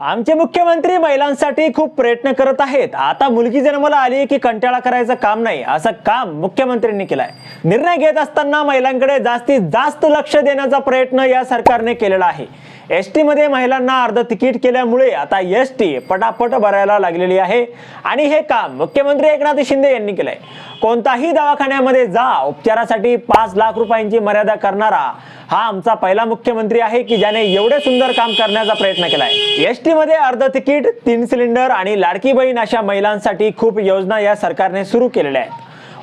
आमचे मुख्यमंत्री महिलांसाठी खूप प्रयत्न करत आहेत. आता मुलगी जन्माला आली की कंटाळा करायचं काम नाही असं काम मुख्यमंत्र्यांनी केलंय. निर्णय घेत असताना महिलांकडे जास्तीत जास्त लक्ष देण्याचा प्रयत्न या सरकारने केलेला आहे. एसमध्ये महिलांना अर्ध तिकीट केल्यामुळे आता एस टी पटापट भरायला लागलेली आहे. आणि हे काम मुख्यमंत्री एकनाथ शिंदे यांनी केलंय. कोणताही दवाखान्यामध्ये जा उपचारासाठी पाच लाख रुपयांची मर्यादा करणारा हा आमचा पहिला मुख्यमंत्री आहे की ज्याने एवढे सुंदर काम करण्याचा प्रयत्न केलाय. एस टी एसटीमध्ये अर्ध तिकीट तीन सिलेंडर आणि लाडकी बहीण अशा महिलांसाठी खूप योजना या सरकारने सुरू केलेल्या आहेत.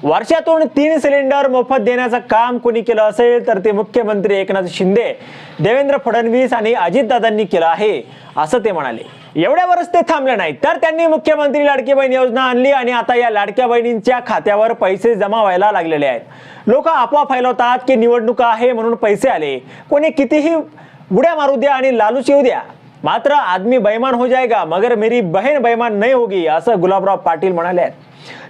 वर्षातून तीन सिलेंडर मोफत देण्याचं काम कोणी केलं असेल तर ते मुख्यमंत्री एकनाथ शिंदे देवेंद्र फडणवीस आणि अजितदादांनी केलं आहे असं ते म्हणाले. एवढ्यावरच ते थांबले नाही तर त्यांनी मुख्यमंत्री लाडकी बहीण योजना आणली आणि आता या लाडक्या बहिणींच्या खात्यावर पैसे जमा व्हायला लागलेले आहेत. लोक अफवा फैलवतात की निवडणुका आहे म्हणून पैसे आले. कोणी कितीही उड्या मारू द्या आणि लालूच येऊ द्या. मात्र आदमी बैमान हो जाएगा मगर मेरी बहीण बैमान नाही होगी असं गुलाबराव पाटील म्हणाले आहेत.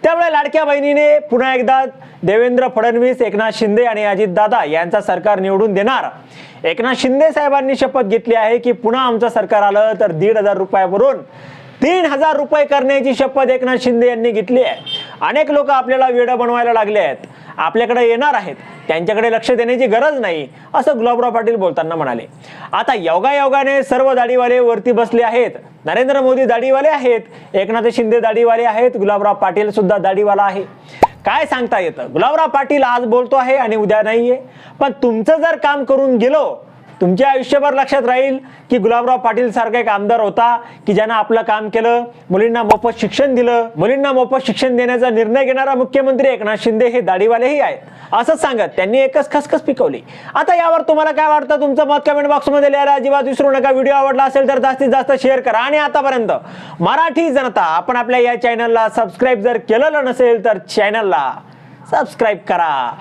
त्यामुळे लाडक्या बहिणीने पुन्हा एकदा देवेंद्र फडणवीस एकनाथ शिंदे आणि अजितदादा यांचा सरकार निवडून देणार. एकनाथ शिंदे साहेबांनी शपथ घेतली आहे की पुन्हा आमचं सरकार आलं तर दीड हजार रुपयावरून तीन हजार रुपये करण्याची शपथ एकनाथ शिंदे यांनी घेतली आहे. अनेक लोक आपल्याला वेड बनवायला लागले आहेत. आपल्याकडे येणार आहेत. त्यांच्याकडे लक्ष देण्याची गरज नाही असं गुलाबराव पाटील बोलताना म्हणाले. आता योगायोगाने सर्व दाढीवाले वरती बसले आहेत. नरेंद्र मोदी दाढीवाले आहेत. एकनाथ शिंदे दाढीवाले आहेत. गुलाबराव पाटील सुद्धा दाढीवाला आहे. काय सांगता येतं? गुलाबराव पाटील आज बोलतो आहे आणि उद्या नाहीये. पण तुमचं जर काम करून गेलो तुमच्या आयुष्यभर लक्षात राहील की गुलाबराव पाटील सारखा एक आमदार होता की ज्यानं आपलं काम केलं मुलींना मोफत शिक्षण दिलं मुलींना मोफत शिक्षण देण्याचा निर्णय घेणारा मुख्यमंत्री एकनाथ शिंदे हे दाढीवालेही आहेत. असंच सांगत त्यांनी एकच खसखस पिकवली. आता यावर तुम्हाला काय वाटतं? तुमचं मत कमेंट बॉक्समध्ये लिहायला अजिबात विसरू नका. व्हिडिओ आवडला असेल तर जास्तीत जास्त शेअर करा. आणि आतापर्यंत मराठी जनता आपण आपल्या या चॅनलला सबस्क्राईब जर केलेलं नसेल तर चॅनलला सबस्क्राईब करा.